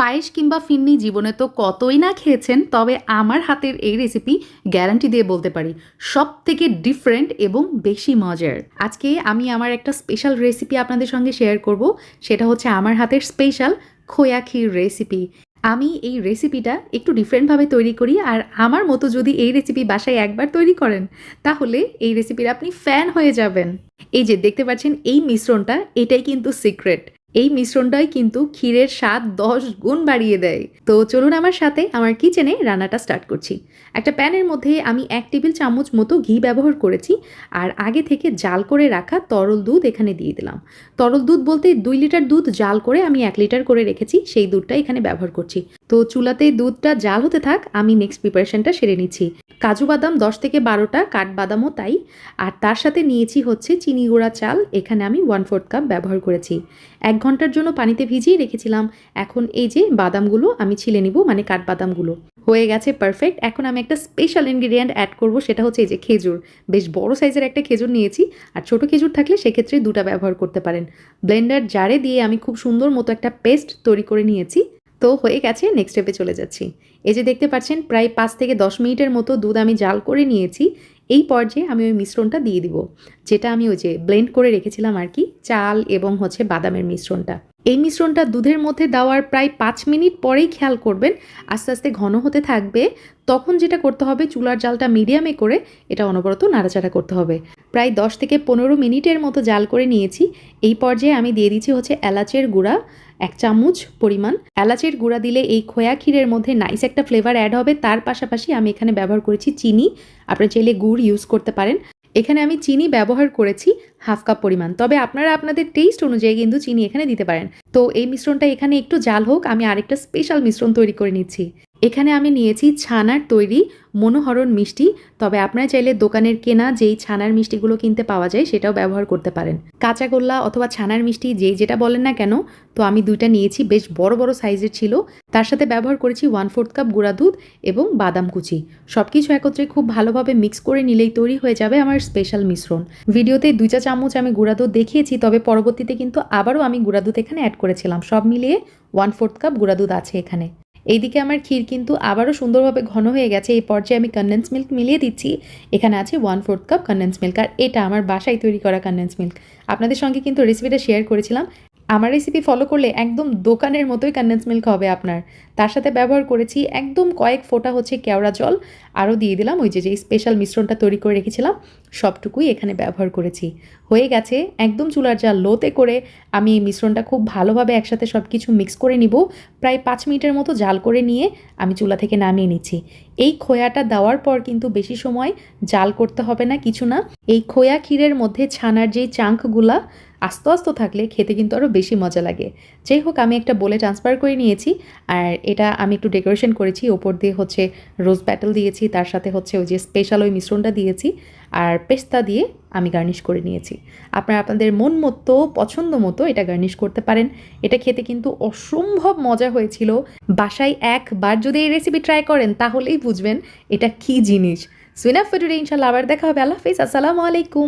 পায়েস কিংবা ফিন্নি জীবনে তো কতই না খেয়েছেন, তবে আমার হাতের এই রেসিপি গ্যারান্টি দিয়ে বলতে পারি সব থেকে ডিফারেন্ট এবং বেশি মজার। আজকে আমি আমার একটা স্পেশাল রেসিপি আপনাদের সঙ্গে শেয়ার করব, সেটা হচ্ছে আমার হাতের স্পেশাল খোয়া ক্ষীর রেসিপি আমি এই রেসিপিটা একটু ডিফারেন্টভাবে তৈরি করি, আর আমার মতো যদি এই রেসিপি বাসায় একবার তৈরি করেন, তাহলে এই রেসিপির আপনি ফ্যান হয়ে যাবেন। এই যে দেখতে পাচ্ছেন, এই মিশ্রণটা, এটাই কিন্তু সিক্রেট এই মিশ্রণটাই কিন্তু ক্ষীরের স্বাদ দশ গুণ বাড়িয়ে দেয়। তো চলুন আমার সাথে আমার কিচেনে রান্নাটা স্টার্ট করছি। একটা প্যানের মধ্যে আমি এক টেবিল চামচ মতো ঘি ব্যবহার করেছি আর আগে থেকে জাল করে রাখা তরল দুধ এখানে দিয়ে দিলাম। তরল দুধ বলতে দুই লিটার দুধ জাল করে আমি এক লিটার করে রেখেছি, সেই দুধটা এখানে ব্যবহার করছি। তো চুলাতে দুধটা জাল হতে থাক, আমি নেক্সট প্রিপারেশনটা সেরে নিচ্ছি। কাজু বাদাম দশ থেকে বারোটা, কাঠবাদামও তাই। আর তার সাথে নিয়েছি হচ্ছে চিনি গুঁড়া চাল, এখানে আমি ওয়ান ফোর্থ কাপ ব্যবহার করেছি। এক ঘণ্টার জন্য পানিতে ভিজিয়ে রেখেছিলাম। এখন এই যে বাদামগুলো আমি ছিলে নিব মানে কাঠবাদামগুলো হয়ে গেছে পারফেক্ট এখন আমি একটা স্পেশাল ইনগ্রিডিয়েন্ট অ্যাড করব, সেটা হচ্ছে এই যে খেজুর। বেশ বড় সাইজের একটা খেজুর নিয়েছি, আর ছোট খেজুর থাকলে সেক্ষেত্রে দুটা ব্যবহার করতে পারেন। ব্লেন্ডার জারে দিয়ে আমি খুব সুন্দর মতো একটা পেস্ট তৈরি করে নিয়েছি। তো হয়ে গেছে নেক্সট স্টেপে চলে যাচ্ছি। এই যে দেখতে পাচ্ছেন, প্রায় পাঁচ থেকে দশ মিনিটের মতো দুধ আমি জাল করে নিয়েছি। এই পর্যায়ে আমি ওই মিশ্রণটা দিয়ে দিব। যেটা আমি ওই যে ব্লেন্ড করে রেখেছিলাম আর কি, চাল এবং হচ্ছে বাদামের মিশ্রণটা। এই মিশ্রণটা দুধের মধ্যে দেওয়ার প্রায় পাঁচ মিনিট পরেই খেয়াল করবেন। আস্তে আস্তে ঘন হতে থাকবে। তখন যেটা করতে হবে, চুলার জালটা মিডিয়ামে করে এটা অনবরত নাড়াচাড়া করতে হবে। প্রায় দশ থেকে পনেরো মিনিটের মতো জাল করে নিয়েছি। এই পর্যায়ে আমি দিয়ে দিচ্ছি হচ্ছে এলাচের গুঁড়া, এক চামচ পরিমাণ। এলাচের গুঁড়া দিলে এই খোয়া ক্ষীরের মধ্যে নাইস একটা ফ্লেভার অ্যাড হবে। তার পাশাপাশি আমি এখানে ব্যবহার করেছি চিনি। আপনারা চাইলে গুড় ইউজ করতে পারেন। এখানে আমি চিনি ব্যবহার করেছি হাফ কাপ পরিমাণ। তবে আপনারা আপনাদের টেস্ট অনুযায়ী কিন্তু চিনি এখানে দিতে পারেন। তো এই মিশ্রণটা এখানে একটু জাল হোক, আমি আরেকটা স্পেশাল মিশ্রণ তৈরি করে নিচ্ছি। এখানে আমি নিয়েছি ছানার তৈরি মনোহরণ মিষ্টি। তবে আপনারা চাইলে দোকানের কেনা যেই ছানার মিষ্টিগুলো কিনতে পাওয়া যায় সেটাও ব্যবহার করতে পারেন। কাঁচাগোল্লা অথবা ছানার মিষ্টি যেই যেটা বলেন না কেন, তো আমি দুইটা নিয়েছি, বেশ বড় বড় সাইজের ছিল। তার সাথে ব্যবহার করেছি ওয়ান ফোর্থ কাপ গুঁড়া দুধ এবং বাদাম কুচি। সব কিছু একত্রে খুব ভালোভাবে মিক্স করে নিলেই তৈরি হয়ে যাবে আমার স্পেশাল মিশ্রণ। ভিডিওতে দুই চা চামচ আমি গুঁড়া দুধ দেখিয়েছি, তবে পরবর্তীতে কিন্তু আবারও আমি গুঁড়া দুধ এখানে অ্যাড করেছিলাম। সব মিলিয়ে ওয়ান ফোর্থ কাপ গুঁড়া দুধ আছে এখানে। এইদিকে আমার ক্ষীর কিন্তু আবারও সুন্দরভাবে ঘন হয়ে গেছে। এই পর্যায়ে আমি কন্ডেন্স মিল্ক মিলিয়ে দিচ্ছি। এখানে আছে one fourth cup condense milk আর এটা আমার বাসায় তৈরি করা কন্ডেন্স মিল্ক আপনাদের সঙ্গে কিন্তু রেসিপিটা শেয়ার করেছিলাম। আমার রেসিপি ফলো করলে একদম দোকানের মতোই কনডেন্স মিল্ক হবে আপনার। তার সাথে ব্যবহার করেছি একদম কয়েক ফোঁটা হচ্ছে কেওড়া জল। আরও দিয়ে দিলাম ওই যে যে স্পেশাল মিশ্রণটা তৈরি করে রেখেছিলাম, সবটুকুই এখানে ব্যবহার করেছি। হয়ে গেছে একদম চুলার জাল লোতে করে আমি এই মিশ্রণটা খুব ভালোভাবে একসাথে সব কিছু মিক্স করে নিব। প্রায় পাঁচ মিনিটের মতো জাল করে নিয়ে আমি চুলা থেকে নামিয়ে নিচ্ছি। এই খোয়াটা দেওয়ার পর কিন্তু বেশি সময় জাল করতে হবে না, কিছু না। এই খোয়া ক্ষীরের মধ্যে ছানার যেই চাঙ্কগুলা আস্ত আস্ত থাকলে খেতে কিন্তু আরও বেশি মজা লাগে। যাই হোক, আমি একটা বলে ট্রান্সফার করে নিয়েছি, আর এটা আমি একটু ডেকোরেশন করেছি। ওপর দিয়ে হচ্ছে রোজ ব্যাটেল দিয়েছি, তার সাথে হচ্ছে ওই যে স্পেশাল ওই মিশ্রণটা দিয়েছি, আর পেস্তা দিয়ে আমি গার্নিশ করে নিয়েছি। আপনারা, আপনাদের মন মতো, পছন্দ মতো এটা গার্নিশ করতে পারেন। এটা খেতে কিন্তু অসম্ভব মজা হয়েছিল। বাসায় একবার যদি এই রেসিপি ট্রাই করেন, তাহলেই বুঝবেন এটা কী জিনিস। সুইনাফ ফেটুরে ইনশাল্লাহ আবার দেখা হবে। আল্লাহ হাফিজ। আসসালামু আলাইকুম।